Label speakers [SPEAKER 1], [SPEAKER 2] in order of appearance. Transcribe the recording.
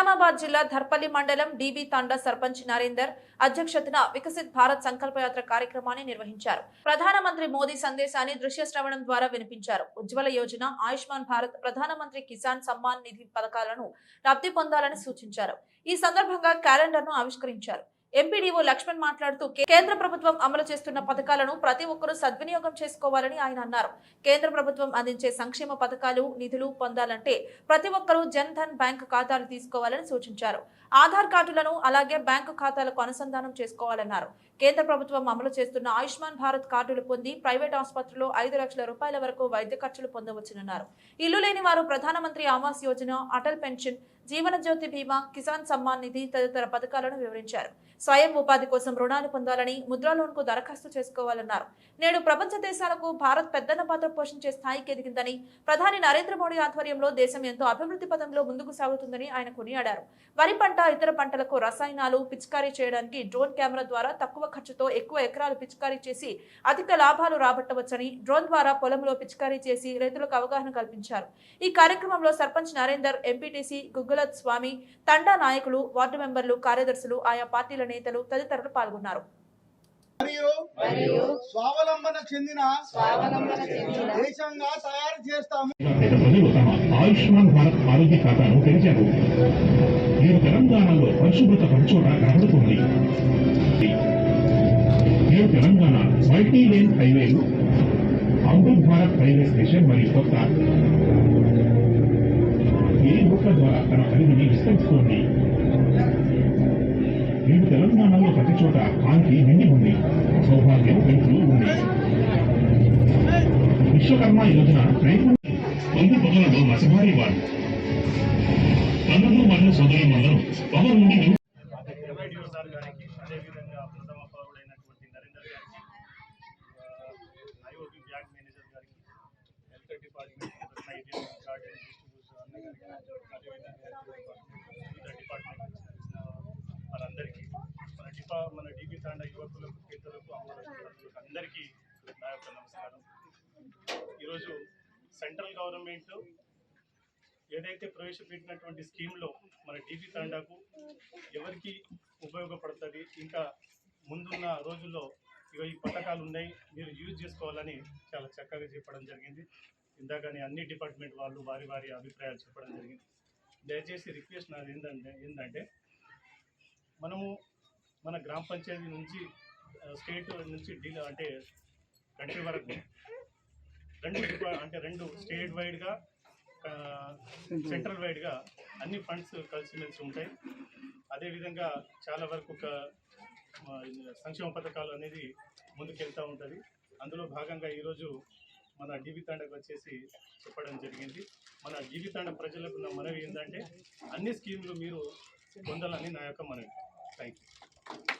[SPEAKER 1] నిజామాబాద్ జిల్లా ధర్పల్లి మండలం డిబి తండ సర్పంచ్ నరేందర్ అధ్యక్షతన వికసిత్ భారత్ సంకల్పయాత్ర కార్యక్రమాన్ని నిర్వహించారు. ప్రధానమంత్రి మోదీ సందేశాన్ని దృశ్య శ్రవణం ద్వారా వినిపించారు. ఉజ్వల యోజన ఆయుష్మాన్ భారత్ ప్రధానమంత్రి కిసాన్ సమ్మాన్ నిధి పథకాలను లబ్ధి పొందాలని సూచించారు. ఈ సందర్భంగా క్యాలెండర్ను ఆవిష్కరించారు. ఎంపీడీఓ లక్ష్మణ్ మాట్లాడుతూ కేంద్ర ప్రభుత్వం అమలు చేస్తున్న పథకాలను ప్రతి ఒక్కరూ సద్వినియోగం చేసుకోవాలని ఆయన అన్నారు. కేంద్ర ప్రభుత్వం అందించే సంక్షేమ పథకాలు నిధులు పొందాలంటే ప్రతి ఒక్కరూ జన్ ధన్ బ్యాంకు ఖాతాలు తీసుకోవాలని సూచించారు. ఆధార్ కార్డులను అలాగే బ్యాంకు ఖాతాలకు అనుసంధానం చేసుకోవాలన్నారు. కేంద్ర ప్రభుత్వం అమలు చేస్తున్న ఆయుష్మాన్ భారత్ కార్డులు పొంది ప్రైవేట్ ఆసుపత్రిలో ఐదు లక్షల రూపాయల వరకు వైద్య ఖర్చులు పొందవచ్చునన్నారు. ఇల్లు లేని వారు ప్రధానమంత్రి ఆవాస్ యోజన అటల్ పెన్షన్ జీవనజ్యోతి బీమా కిసాన్ సమ్మాన్ నిధి తదితర పథకాలను వివరించారు. స్వయం ఉపాధి కోసం రుణాలు పొందాలని ముద్రా లోన్కు దరఖాస్తు చేసుకోవాలన్నారు. నేడు ప్రపంచ దేశాలకు భారత్ పెద్దన్న పాత్ర పోషించే స్థాయికి ఎదిగిందని ప్రధాని నరేంద్ర మోడీ ఆధ్వర్యంలో దేశం ఎంతో అభివృద్ధి పథంలో ముందుకు సాగుతుందని ఆయన కొనియాడారు. వరి పంట ఇతర పంటలకు రసాయనాలు పిచికారీ చేయడానికి డ్రోన్ కెమెరా ద్వారా తక్కువ ఖర్చుతో ఎక్కువ ఎకరాలు పిచికారీ చేసి అధిక లాభాలు రాబట్టవచ్చని డ్రోన్ ద్వారా పొలంలో పిచికారీ చేసి రైతులకు అవగాహన కల్పించారు. ఈ కార్యక్రమంలో సర్పంచ్ నరేందర్ ఎంపీటీసీ గుగ్గులత్ స్వామి తండా నాయకులు వార్డు మెంబర్లు కార్యదర్శులు ఆయా పార్టీల నేతలు తదితరులు పాల్గొన్నారు.
[SPEAKER 2] మరియు
[SPEAKER 3] మరియు
[SPEAKER 2] స్వావలంబన చెందిన
[SPEAKER 3] స్వావలంబన చెందిన
[SPEAKER 2] దేశంగా తయారు చేస్తాము.
[SPEAKER 4] ఆయుష్మాన్ భారత్ ఆరోగ్య ఖాతాను తెరిచారు. నేడు తెలంగాణలో పరిశుభ్రత పరిచోట కనబడుతుంది నేడు తెలంగాణ మల్టీ లేన్ హైవేలు అమృత్ భారత్ రైల్వే స్టేషన్ మరియు కొత్త తన పరిధిని విస్తరిస్తోంది నేడు తెలంగాణలో ప్రతి చోట కాంతి నిండి ఉంది. సౌభాగ్యం పెంచుతూ ఉంది. విశ్వకర్మ యోజన రైతు వంద పొగలలో మసమారి వారు. తల్లులు మరియు సోదరులందరూ పొగ నుండి
[SPEAKER 5] అదేవిధంగా ప్రథమ పౌరుడైనటువంటి నరేందర్ గారికి బ్యాంక్ మేనేజర్ గారికి హెల్త్ డిపార్ట్మెంట్ గార్డెన్ డిపార్ట్మెంట్ మనందరికీ మన డిపా మన డిబి తాండా యువకులకు పెద్దలకు అమరులకు అందరికీ నా యొక్క నమస్కారం ఈరోజు సెంట్రల్ గవర్నమెంట్ ఏదైతే ప్రవేశపెట్టినటువంటి స్కీమ్లో మన టీవీ తాండాకు ఎవరికి ఉపయోగపడుతుంది ఇంకా ముందున్న రోజుల్లో ఇక ఈ పథకాలు ఉన్నాయి మీరు యూజ్ చేసుకోవాలని చాలా చక్కగా చెప్పడం జరిగింది. ఇందాకని అన్ని డిపార్ట్మెంట్ వాళ్ళు వారి వారి అభిప్రాయాలు చెప్పడం జరిగింది. దయచేసి రిక్వెస్ట్ నాది ఏంటంటే ఏంటంటే మనము మన గ్రామ పంచాయతీ నుంచి స్టేట్ నుంచి డీల్ అంటే కంట్రీ వరకు రెండు అంటే రెండు స్టేట్ వైడ్గా సెంట్రల్ వైడ్గా అన్ని ఫండ్స్ కలిసిమెలిసి ఉంటాయి. అదేవిధంగా చాలా వరకు ఒక సంక్షేమ పథకాలు అనేది ముందుకెళ్తూ ఉంటుంది. అందులో భాగంగా ఈరోజు మన జీవితాండకు వచ్చేసి చెప్పడం జరిగింది. మన జీవితాండ ప్రజలకు నా మనవి ఏంటంటే అన్ని స్కీములు మీరు పొందాలని నా యొక్క మనవి. Thank you